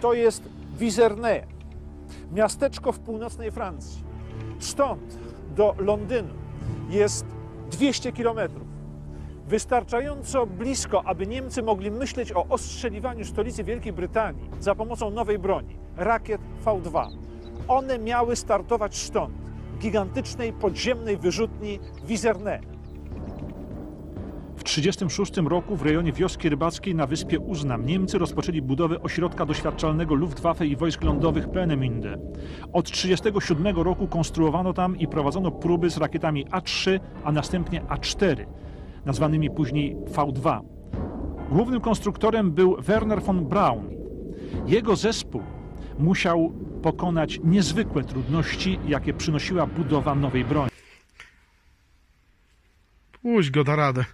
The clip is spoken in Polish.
to jest Wizerne, miasteczko w północnej Francji. Stąd do Londynu jest 200 kilometrów. Wystarczająco blisko, aby Niemcy mogli myśleć o ostrzeliwaniu stolicy Wielkiej Brytanii za pomocą nowej broni rakiet V2. One miały startować stąd, gigantycznej podziemnej wyrzutni Wizerne. W 1936 roku w rejonie wioski rybackiej na wyspie Uznam Niemcy rozpoczęli budowę ośrodka doświadczalnego Luftwaffe i wojsk lądowych Peenemünde. Od 1937 roku konstruowano tam i prowadzono próby z rakietami A3, a następnie A4, nazwanymi później V2. Głównym konstruktorem był Werner von Braun. Jego zespół musiał pokonać niezwykłe trudności, jakie przynosiła budowa nowej broni. Puść go da radę.